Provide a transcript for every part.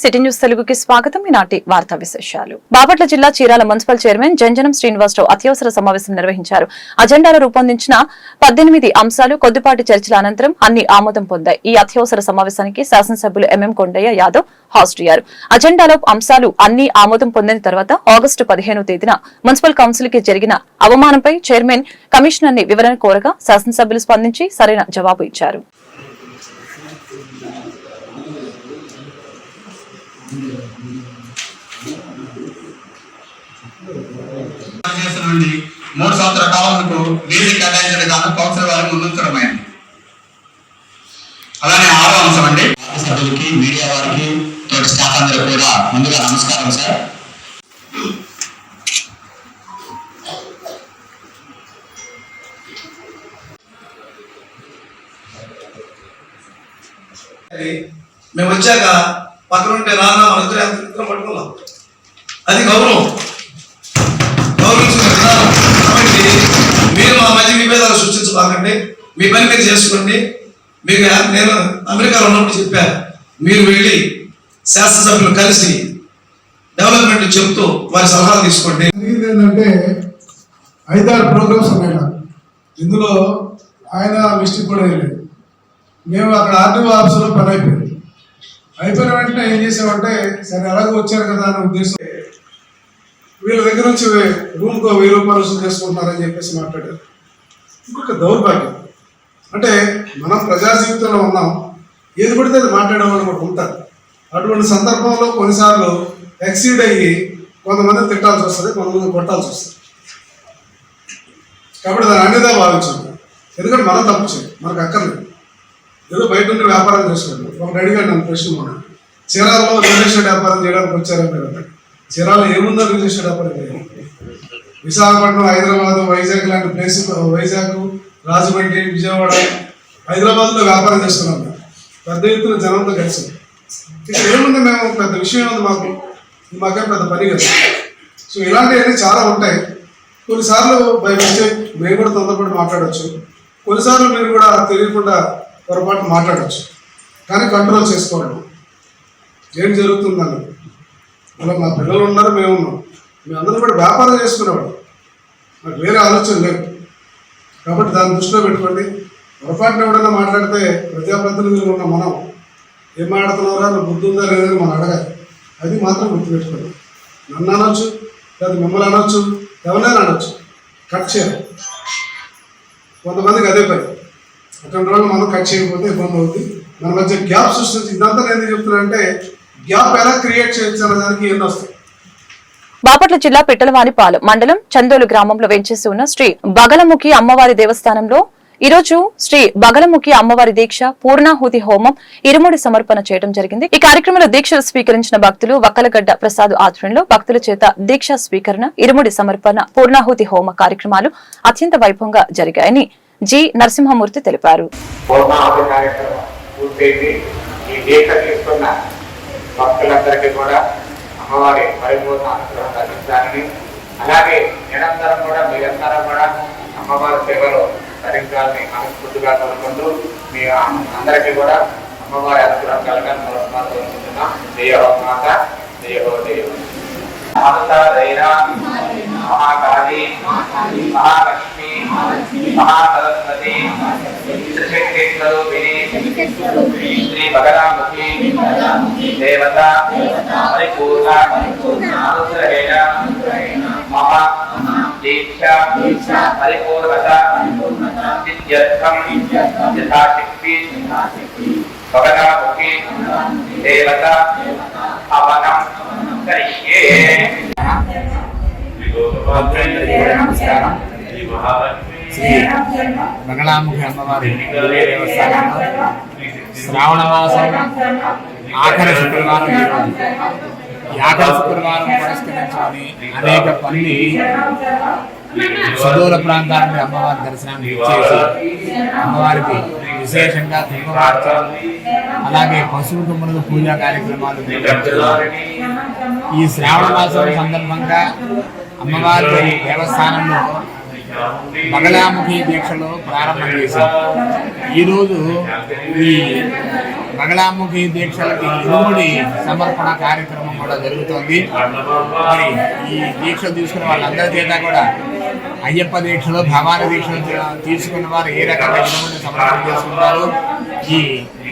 City news తెలుగుకి స్వాగతం. ఈనాటి వార్తా విశేషాలు. బాపట్ల జిల్లా చీరాల మున్సిపల్ చైర్మన్ జంజనం శ్రీనివాసరావు అత్యవసర సమావేశం నిర్వహించారు. అజెండాలో రూపొందించిన పద్దెనిమిది అంశాలు కొద్దిపాటి చర్చల అనంతరం అన్ని ఆమోదం పొందాయి. ఈ అత్యవసర సమావేశానికి శాసనసభ్యులు ఎంఎం కొండయ్య యాదవ్ హాజరయ్యారు. అజెండాలో అంశాలు అన్ని ఆమోదం పొందిన తర్వాత ఆగస్టు పదిహేను తేదీన మున్సిపల్ కౌన్సిల్కి జరిగిన అవమానంపై చైర్మన్ కమిషనర్ని వివరణ కోరగా శాసనసభ్యులు స్పందించి సరైన జవాబు ఇచ్చారు. నుండి మూడు సంవత్సర కాలంకు లీజు కేటాయించడం గాను కౌన్సిల్ వారికి ముందుంచడమైంది అలానే ఆరో అంశం అండి. సభ్యులకి మీడియా వారికి తోటి స్టాఫ్ అందరూ కూడా ముందుగా నమస్కారం సార్. మేము వచ్చాక పక్కనుంటే నాన్న మన ఇద్దరు ఎంత పట్టుకున్నాం. అది గౌరవం. విభేదాలు మీ పని మీరు చేసుకోండి. మీకు నేను అమెరికాలో ఉన్నప్పుడు చెప్పాను. మీరు వెళ్ళి శాసనసభ్యులు కలిసి డెవలప్మెంట్ చెప్తూ వారి సలహాలు తీసుకోండి. ఏంటంటే ఐదారు ప్రోగ్రామ్స్ ఉన్నాయి నాకు. ఇందులో ఆయన మిస్టేక్ కూడా వేయలేదు. మేము అక్కడ ఆర్టీఓ ఆఫీసులో పని అయిపోయింది. అయిపోయిన వెంటనే ఏం చేసామంటే సరే అలాగే వచ్చారు కదా అనే ఉద్దేశం వీళ్ళ దగ్గర నుంచి రూమ్కో వెయ్యి రూపాయలు వసూలు చేసుకుంటున్నారని చెప్పేసి మాట్లాడారు. ఇంకొక దౌర్భాగ్యం. అంటే మనం ప్రజా జీవితంలో ఉన్నాం ఏది పడితే అది మాట్లాడే వాళ్ళు కూడా ఉంటారు. అటువంటి సందర్భంలో కొన్నిసార్లు ఎక్సీడ్ అయ్యి కొంతమంది తిట్టాల్సి వస్తుంది కొంతమంది కొట్టాల్సి వస్తుంది. కాబట్టి దాని అనేదే భావించాం ఎందుకంటే మనం తప్పు చేయం మనకు అక్కర్లేదు. ఏదో బయట నుండి వ్యాపారం చేసుకోండి ఒక అడిగాడు నన్ను ప్రశ్న మొన్న. చీరాలలో రియల్ ఎస్టేట్ వ్యాపారం చేయడానికి వచ్చారని చీరాలు ఏముందో రియల్ ఎస్టేట్ వ్యాపారం చేయాలి విశాఖపట్నం హైదరాబాద్ వైజాగ్ లాంటి ప్లేస్ వైజాగ్ రాజమండ్రి విజయవాడ హైదరాబాద్లో వ్యాపారం చేస్తున్నాం. పెద్ద ఎత్తున జనంతో కలిసి. ఏముంది మేము? పెద్ద విషయం ఉంది మాకు? మాకే పెద్ద పని కదా. సో ఇలాంటివన్నీ చాలా ఉంటాయి. కొన్నిసార్లు బై మిస్టేక్ మేము కూడా తొందరపడి మాట్లాడవచ్చు కొన్నిసార్లు మీరు కూడా తెలియకుండా పొరపాటు మాట్లాడవచ్చు కానీ కంట్రోల్ చేసుకోవడం. ఏం జరుగుతుందని అలా మా పిల్లలు ఉన్నారు మేము ఉన్నాం. మేము అందరూ కూడా వ్యాపారం చేసుకునేవాడు నాకు వేరే ఆలోచన లేదు. కాబట్టి దాన్ని దృష్టిలో పెట్టుకోండి. పొరపాటున ఎవడన్నా మాట్లాడితే ప్రజాప్రతినిధులు ఉన్న మనం ఏం మాట్లాడుతున్నారా? నువ్వు బుద్ధి ఉందా లేదని మనం అడగాలి. అది మాత్రం గుర్తుపెట్టుకోండి. నన్ను అనొచ్చు లేదా మిమ్మల్ని అనొచ్చు ఎవరైనా అనొచ్చు. కట్ చేయాలి. కొంతమందికి అదే పని. అటువంటి వాళ్ళు మనం కట్ చేయకపోతే ఇబ్బంది అవుతుంది మన మధ్య గ్యాప్ సృష్టించి ఇదంతా నేను చెప్తున్నా అంటే గ్యాప్ ఎలా క్రియేట్ చేయొచ్చు అనే దానికి ఎన్ని వస్తాయి. బాపట్ల జిల్లా పిట్టలవానిపాలెం మండలం చందోలు గ్రామంలో వెంచేసి ఉన్న శ్రీ బగలముఖి అమ్మవారి దేవస్థానంలో ఈరోజు శ్రీ బగలముఖి అమ్మవారి దీక్ష పూర్ణాహుతి హోమం ఇరుముడి సమర్పణ చేయడం జరిగింది. ఈ కార్యక్రమంలో దీక్షలు స్వీకరించిన భక్తులు వక్కలగడ్డ ప్రసాద్ ఆధ్వర్యంలో భక్తుల చేత దీక్ష స్వీకరణ ఇరుముడి సమర్పణ పూర్ణాహుతి హోమ కార్యక్రమాలు అత్యంత వైభవంగా జరిగాయని జి. నరసింహమూర్తి తెలిపారు. పూర్ణాహుతి కార్యక్రమం పూర్తయింది. ఈ దీక్ష తీసుకున్న భక్తులందరికీ కూడా అమ్మవారి పరిపూర్ణ అనుగ్రహం కలిగించాలని అలాగే నిరంతరం కూడా మీరందరం కూడా అమ్మవారి సేవలో తరించాలని మనస్ఫూర్తిగా కోరుకుంటూ మీ అందరికీ కూడా అమ్మవారి అనుగ్రహం కలగాలని మరొకసారి కోరుకుంటున్నాం. జయహో మాత జయహో దేవ మహాదైరా మహాకాళి. మహాలక్ష్మి महासरस्वती श्रीक्षेत्रोपिणी श्री भगरामुखी देवता परिपूर्ण अनुग्रहेण। मम दीक्षा परिपूर्णता इत्यर्थम यथाशक्ति भगरामुखी देवता हवनम करिष्ये। नमस्कार। శ్రీ మంగళాముఖి అమ్మవారి దేవస్థానంలో శ్రావణ మాసం ఆఖరి శుక్రవారం ఈరోజు. శుక్రవారం పురస్కరించుకొని అనేక పల్లి సుదూర ప్రాంతానికి అమ్మవారి దర్శనాన్ని ఇచ్చేసి అమ్మవారికి విశేషంగా కుంకుమార్చనలు అలాగే పశువు తుమ్ములకు పూజా కార్యక్రమాలు ఈ శ్రావణ మాసం సందర్భంగా అమ్మవారి దేవస్థానంలో బగలాముఖి దీక్షలు ప్రారంభం చేశారు. ఈరోజు ఈ మంగళాముఖి దీక్షలకి ఇరుముడి సమర్పణ కార్యక్రమం కూడా జరుగుతోంది. మరి ఈ దీక్ష తీసుకున్న వాళ్ళందరి చేత కూడా అయ్యప్ప దీక్షలు భవాని దీక్షలు తీసుకున్న వారు ఏ రకంగా ఇరుముడిని సమర్పణ చేసుకుంటారు? ఈ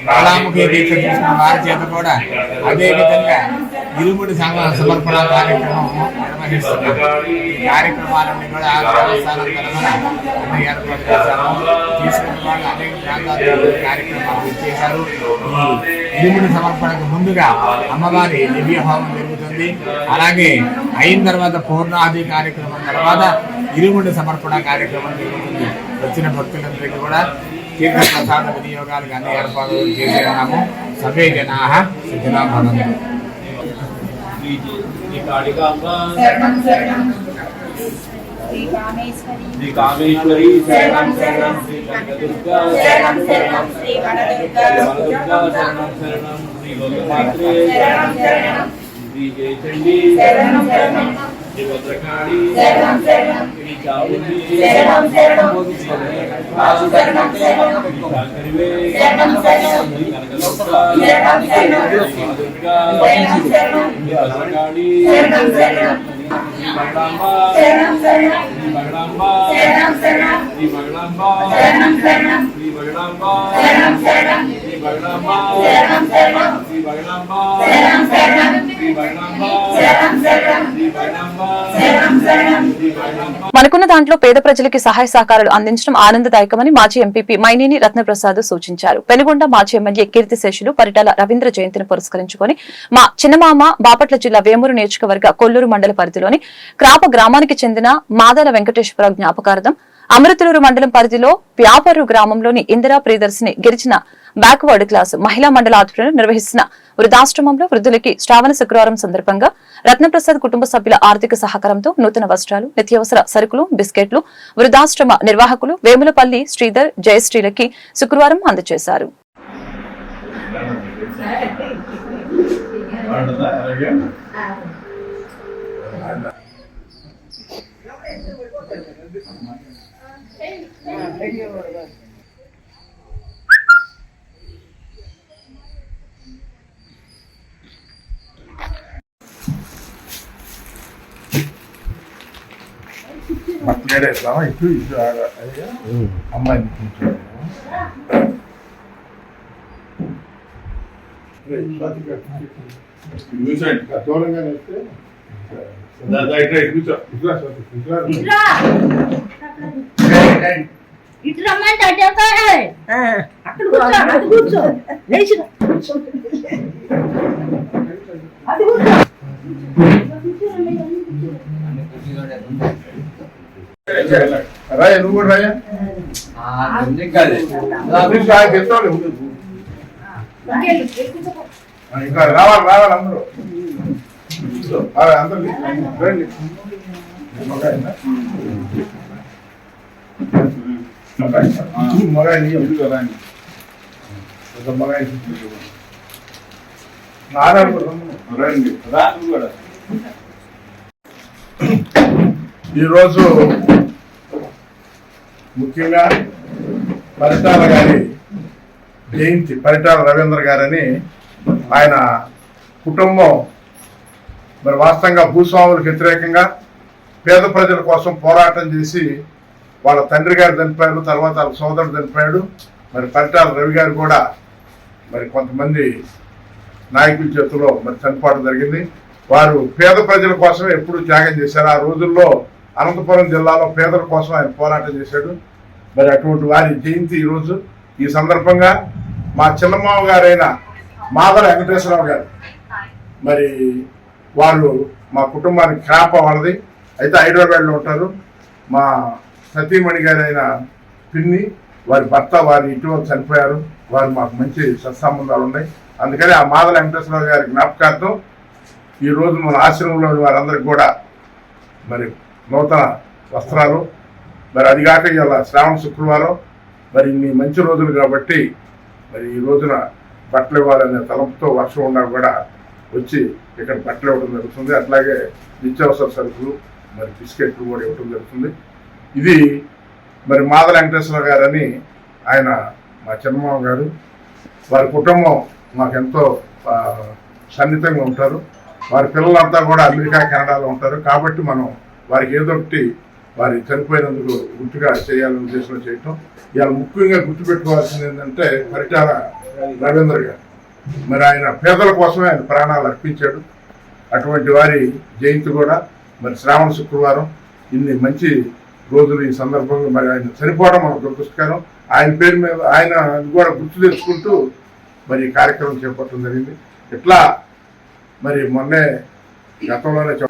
జ్వాలాముఖి దీక్ష తీసుకున్న వారి చేత కూడా అదే విధంగా ఇరుముడి సమర్పణ కార్యక్రమం నిర్వహిస్తున్నారు ఈ కార్యక్రమాలన్నీ కూడా దేవస్థానం తరఫున ఏర్పాటు చేశాము. తీసుకున్న వాళ్ళు అనేక ప్రాంతాల్లో కార్యక్రమాలు చేశారు ఈ ఇరుముడి సమర్పణకు ముందుగా అమ్మవారి దివ్యభావం జరుగుతుంది. అలాగే అయిన తర్వాత పూర్ణాది కార్యక్రమం తర్వాత ఇరుముడి సమర్పణ కార్యక్రమం జరుగుతుంది. వచ్చిన భక్తులందరికీ కూడా తీర్థ ప్రసాద వినియోగాలకు అన్ని ఏర్పాట్లు చేసే ఉన్నాము సభే జనా సుఖినా భవంతు శ్రీ కాళికాంబ శరణం శరణం శ్రీ కామేశ్వరి శరణం శరణం శ్రీ కనకదుర్గా శరణం శరణం శ్రీ వనదుర్గా వరదుర్గా శరణం శరణం శ్రీ లోకమాత్రే శరణం శరణం శ్రీ జయచండి శరణం శరణం శ్రీ భద్రకాళి భగడాంబ మనకున్న దాంట్లో పేద ప్రజలకి సహాయ సహకారాలు అందించడం ఆనందదాయకమని మాజీ ఎంపీపీ మైనేని రత్నప్రసాద్ సూచించారు. పెనుగొండ మాజీ ఎమ్మెల్యే కీర్తి శేషులు పరిటాల రవీంద్ర జయంతిని పురస్కరించుకుని మా చిన్నమామ బాపట్ల జిల్లా వేమూరు నియోజకవర్గ కొల్లూరు మండల పరిధిలోని క్రాప గ్రామానికి చెందిన మాదాల వెంకటేశ్వర జ్ఞాపకార్థం అమృతలూరు మండలం పరిధిలో వ్యాపారు గ్రామంలోని ఇందిరా ప్రియదర్శిని గిరిజన బ్యాక్వర్డ్ క్లాస్ మహిళా మండల ఆధ్వర్యంలో నిర్వహిస్తున్న వృద్ధాశ్రమంలో వృద్ధులకి శ్రావణ శుక్రవారం సందర్భంగా రత్నప్రసాద్ కుటుంబ సభ్యుల ఆర్థిక సహకారంతో నూతన వస్త్రాలు నిత్యావసర సరుకులు బిస్కెట్లు వృద్ధాశ్రమ నిర్వాహకులు వేములపల్లి శ్రీధర్ జయశ్రీలకి శుక్రవారం అందజేశారు. మట్లేడే ఇస్తామా ఇటు ఇటు అమ్మాయిని కూర్చోండి దూరంగా వేస్తే కూర్చో. అటు కూర్చో లేచి కూర్చో. రాయ నువ్వు కూడా రాయా? చెప్తావు ఇంకా రావాలి రావాలి అందరూ. అందరూ రండి మగాయి ఎందుకు రాని ఒక ఈరోజు ముఖ్యంగా పరిటాల గారి జయంతి పరిటాల రవీంద్ర గారని ఆయన కుటుంబం మరి వాస్తవంగా భూస్వాములకు వ్యతిరేకంగా పేద ప్రజల కోసం పోరాటం చేసి వాళ్ళ తండ్రి గారు చనిపోయారు తర్వాత వాళ్ళ సోదరుడు చనిపోయాడు. మరి పరిటాల రవి గారు కూడా మరి కొంతమంది నాయకుల చేతిలో మరి చనిపోవడం జరిగింది. వారు పేద ప్రజల కోసమే ఎప్పుడు త్యాగం చేశారు. ఆ రోజుల్లో అనంతపురం జిల్లాలో పేదల కోసం ఆయన పోరాటం చేశాడు. మరి అటువంటి వారి జయంతి ఈరోజు. ఈ సందర్భంగా మా చిన్నమావ గారైన మాధవ వెంకటేశ్వరరావు గారు. మరి వాళ్ళు మా కుటుంబానికి క్రాప వాళ్ళది. అయితే హైదరాబాద్లో ఉంటారు. మా సతీమణి గారైన పిన్ని వారి భర్త వారి ఇటీవల చనిపోయారు. వారు మాకు మంచి సత్సంబంధాలు ఉన్నాయి. అందుకని ఆ మాధవ వెంకటేశ్వరరావు గారి జ్ఞాపకార్థం ఈ రోజు మన ఆశ్రమంలోని వారందరికి కూడా మరి నూతన వస్త్రాలు. మరి అది కాక ఇవాళ శ్రావణ శుక్రవారం. మరి ఇన్ని మంచి రోజులు కాబట్టి మరి ఈ రోజున బట్టలు ఇవ్వాలనే తలంపుతో వర్షం ఉన్నా కూడా వచ్చి ఇక్కడ బట్టలు ఇవ్వడం జరుగుతుంది. అట్లాగే నిత్యావసర సరుకులు మరి బిస్కెట్లు కూడా ఇవ్వడం జరుగుతుంది. ఇది మరి మాదల వెంకటేశ్వర గారని ఆయన మా చిన్నమామ గారు. వారి కుటుంబం మాకెంతో సన్నిహితంగా ఉంటారు. వారి పిల్లలంతా కూడా అమెరికా కెనడాలో ఉంటారు. కాబట్టి మనం వారికి ఏదో ఒకటి వారి చనిపోయినందుకు గుర్తుగా చేయాలనే ఉద్దేశంలో చేయటం. ఇవాళ ముఖ్యంగా గుర్తుపెట్టుకోవాల్సింది ఏంటంటే పరిటాల రవీంద్ర గారు. మరి ఆయన పేదల కోసమే ఆయన ప్రాణాలు అర్పించాడు. అటువంటి వారి జయంతి కూడా మరి శ్రావణ శుక్రవారం. ఇన్ని మంచి రోజులు ఈ సందర్భంగా మరి ఆయన చనిపోవడం మన దురదృష్టకరం. ఆయన పేరు మీద ఆయన కూడా గుర్తు తెచ్చుకుంటూ మరి కార్యక్రమం చేపట్టడం జరిగింది. ఇట్లా మరి మొన్నే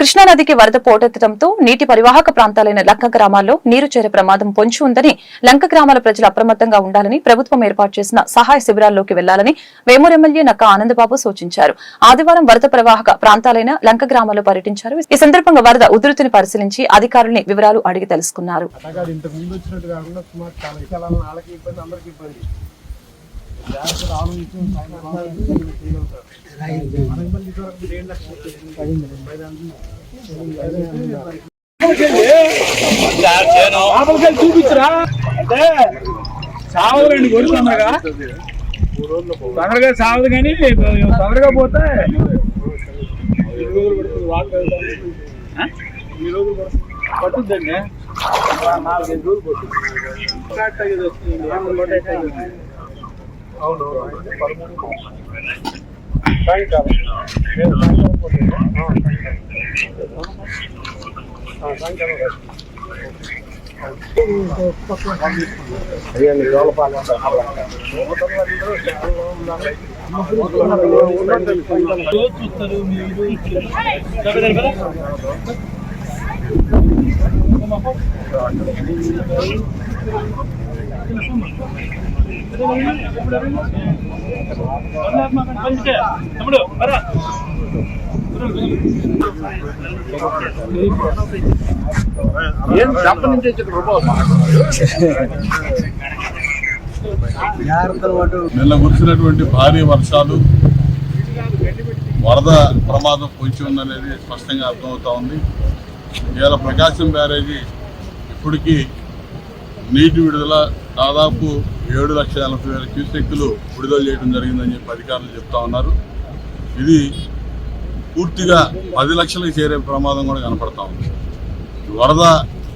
కృష్ణానదికి వరద పోటెత్తడంతో నీటి పరివాహక ప్రాంతాలైన లంక గ్రామాల్లో నీరు చేరే ప్రమాదం పొంచి ఉందని లంక గ్రామాల ప్రజలు అప్రమత్తంగా ఉండాలని ప్రభుత్వం ఏర్పాటు చేసిన సహాయ శిబిరాల్లోకి వెళ్ళాలని వేమూరు ఎమ్మెల్యే నక్క ఆనందబాబు సూచించారు. ఆదివారం వరద ప్రవాహక ప్రాంతాలైన లంక గ్రామాల్లో పర్యటించారు. ఈ సందర్భంగా వరద ఉధృతిని పరిశీలించి అధికారుల్ని వివరాలు అడిగి తెలుసుకున్నారు. ఇబ్బంది చూపించరా అంటే సావదులండి గొడుగు తొందరగా తొందరగా సావదు కానీ తొందరగా పోతే పట్టుద్దండి నాలుగైదు రోజులు కరెక్ట్ అవును. పదమూడు సాయంకాలం నేను సాయంకాలం పోతాను. ఆ, సాయంకాలం రా. రోజు చూస్తారు మీరు కదా, కదా. తమ్ముడు ఏం చెప్ప నుంచి వచ్చిన రూపాయలు నిన్న కురిసినటువంటి భారీ వర్షాలు వరద ప్రమాదం పొంచి ఉందనేది స్పష్టంగా అర్థమవుతా ఉంది. ఇవాళ ప్రకాశం బ్యారేజీ ఇప్పటికీ నీటి విడుదల దాదాపు ఏడు లక్షల ఎనభై వేల క్యూసెక్కులు విడుదల చేయడం జరిగిందని చెప్పి అధికారులు చెప్తా ఉన్నారు. ఇది పూర్తిగా పది లక్షలకు చేరే ప్రమాదం కూడా కనపడతా ఉంది. వరద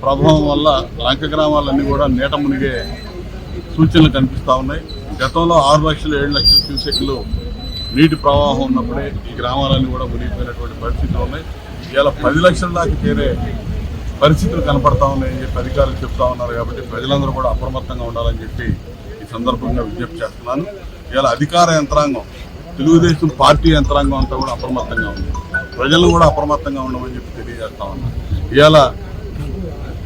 ప్రభావం వల్ల లంక గ్రామాలన్నీ కూడా నీట మునిగే సూచనలు కనిపిస్తూ ఉన్నాయి. గతంలో ఆరు లక్షలు ఏడు లక్షల క్యూసెక్లు నీటి ప్రవాహం ఉన్నప్పుడే ఈ గ్రామాలన్నీ కూడా మునిగిపోయినటువంటి పరిస్థితులు ఉన్నాయి. ఇలా పది లక్షల దాకా చేరే పరిస్థితులు కనపడతా ఉన్నాయని చెప్పి అధికారులు చెప్తా ఉన్నారు కాబట్టి ప్రజలందరూ కూడా అప్రమత్తంగా ఉండాలని చెప్పి సందర్భంగా విజ్ఞప్తి చేస్తున్నాను. ఇలా అధికార యంత్రాంగం తెలుగుదేశం పార్టీ యంత్రాంగం అంతా కూడా అప్రమత్తంగా ఉంది. ప్రజలను కూడా అప్రమత్తంగా ఉండమని చెప్పి తెలియజేస్తా ఉన్నాను ఇవాళ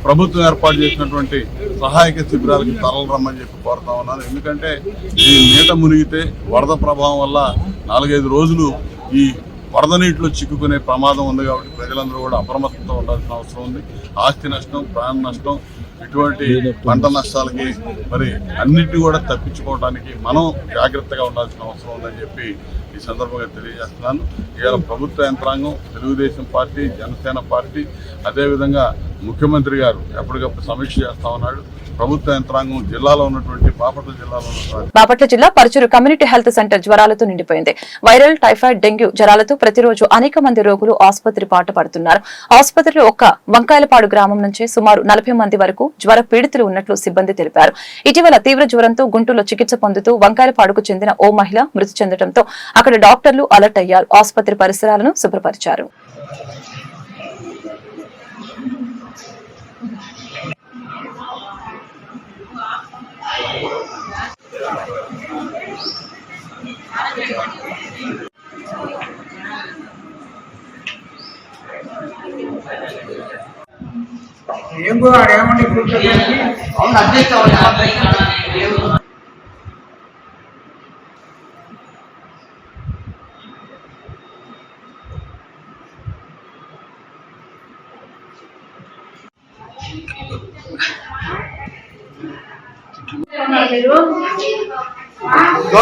ప్రభుత్వం ఏర్పాటు చేసినటువంటి సహాయక శిబిరాలకి తరలి రమ్మని చెప్పి కోరుతా ఉన్నాను. ఎందుకంటే ఈ నీట మునిగితే వరద ప్రభావం వల్ల నాలుగైదు రోజులు ఈ వరద నీటిలో చిక్కుకునే ప్రమాదం ఉంది కాబట్టి ప్రజలందరూ కూడా అప్రమత్తంతో ఉండాల్సిన అవసరం ఉంది. ఆస్తి నష్టం ప్రాణ నష్టం ఇటువంటి పంట నష్టాలకి మరి అన్నిటి కూడా తప్పించుకోవడానికి మనం జాగ్రత్తగా ఉండాల్సిన అవసరం ఉందని చెప్పి ఈ సందర్భంగా తెలియజేస్తున్నాను. ఇవాళ ప్రభుత్వ యంత్రాంగం తెలుగుదేశం పార్టీ జనసేన పార్టీ అదేవిధంగా ముఖ్యమంత్రి గారు ఎప్పటికప్పుడు సమీక్ష చేస్తా ఉన్నాడు. ప్రభుత్వ యంత్రాంగం జిల్లాలో ఉన్నటువంటి బాపట్ల జిల్లాలో బాపట్ల జిల్లా పరుచూరు కమ్యూనిటీ హెల్త్ సెంటర్ జ్వరాలతో నిండిపోయింది. వైరల్ టైఫాయిడ్ డెంగ్యూ జ్వరాలతో ప్రతిరోజు అనేక మంది రోగులు ఆసుపత్రి పాట పడుతున్నారు. ఆసుపత్రిలో ఒక్క వంకాయలపాడు గ్రామం నుంచి సుమారు నలభై మంది వరకు జ్వర పీడితులు ఉన్నట్లు సిబ్బంది తెలిపారు. ఇటీవల తీవ్ర జ్వరంతో గుంటూరులో చికిత్స పొందుతూ వంకాయలపాడుకు చెందిన ఓ మహిళ మృతి చెందడంతో అక్కడ డాక్టర్లు అలర్ట్ అయ్యారు. ఆసుపత్రి పరిసరాలను శుభ్రపరిచారు. హాస్పిటల్ ఏంటి అసలు రిపోర్ట్ రిపోర్ట్ మన ఇల్లు కింద మన కాడ ఏం చేయలేదు అంటాడు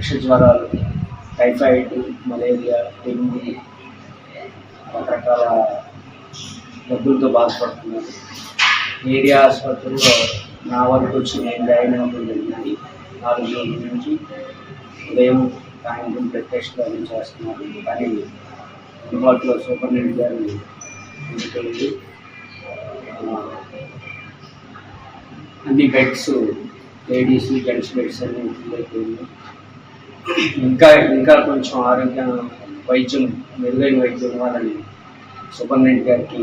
విష జ్వరాలు టైఫాయిడ్ మలేరియా డెంగీ రకరకాల డబ్బులతో బాధపడుతున్నారు. ఏరియా ఆసుపత్రిలో నా వరకు వచ్చి నేను జాయిన్ అవ్వడం జరిగింది నాలుగు రోజుల నుంచి ఉదయం సాయంత్రం ప్రత్యక్ష చేస్తున్నారు కానీ అందుబాటులో సూపరింటెండెంట్ గారు తీసుకెళ్ళి అన్ని బెడ్స్ లేడీస్ జెంట్స్ బెడ్స్ అన్ని ఫుల్ అయిపోయింది ఇంకా ఇంకా కొంచెం ఆరోగ్య వైద్యం మెరుగైన వైద్యం ఇవ్వాలని సూపరింటెండెంట్ గారికి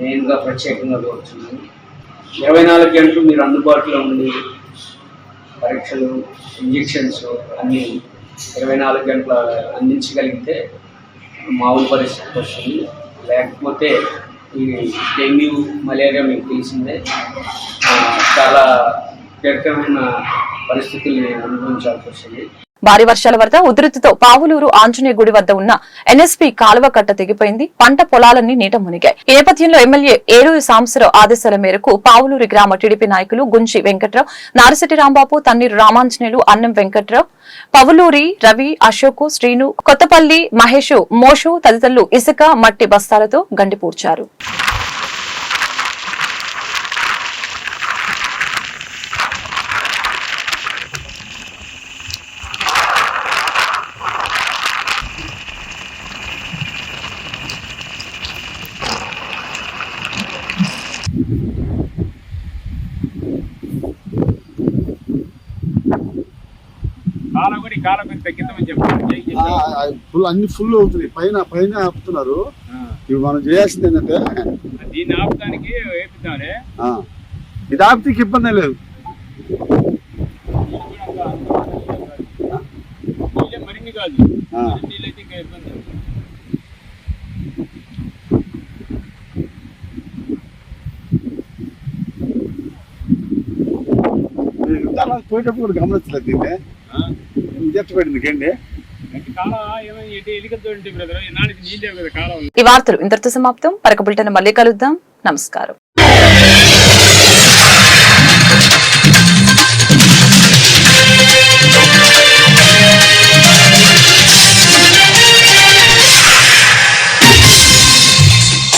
నేనుగా ప్రత్యేకంగా కోరుతున్నాను ఇరవై నాలుగు గంటలు మీరు అందుబాటులో ఉండి పరీక్షలు ఇంజెక్షన్స్ అన్నీ ఇరవై నాలుగు గంటల అందించగలిగితే మామూలు పరిస్థితికి వస్తుంది. లేకపోతే ఈ డెంగ్యూ మలేరియా మీకు తెలిసిందే. చాలా కీలకమైన పరిస్థితుల్ని అనుభవించాల్సి వస్తుంది. భారీ వర్షాల వరద ఉధృతితో పావులూరు ఆంజనేయ గుడి వద్ద ఉన్న ఎన్ఎస్పీ కాలువ కట్ట తెగిపోయింది. పంట పొలాలన్నీ నీట మునిగాయి. ఈ నేపథ్యంలో ఎమ్మెల్యే ఏడూరి సాంబశివరావు ఆదేశాల మేరకు పావులూరు గ్రామ టీడీపీ నాయకులు గుంచి వెంకట్రావు నారిశెట్టి రాంబాబు తన్నీరు రామాంజనేయులు అన్నం వెంకట్రావు పవులూరి రవి అశోక్ శ్రీను కొత్తపల్లి మహేష్ మోషు తదితరులు ఇసుక మట్టి బస్తాలతో గండిపూడ్చారు. కాలం చెప్పారు. ఫుల్ అన్ని ఫుల్ అవుతున్నాయి. పైన పైన ఆపుతున్నారు. ఇవి మనం చేయాల్సింది ఏంటంటే దీన్ని ఆపడానికి ఇది ఆపితే ఇబ్బంది లేదు. మరిన్ని కాదు. ఇంకా ఇబ్బంది పోయేటప్పుడు కూడా గమనించలేదు దీన్ని. ఈ వార్తలు ఇంతటితో సమాప్తం. పరక బులెటిన్ మళ్ళీ కలుద్దాం. నమస్కారం.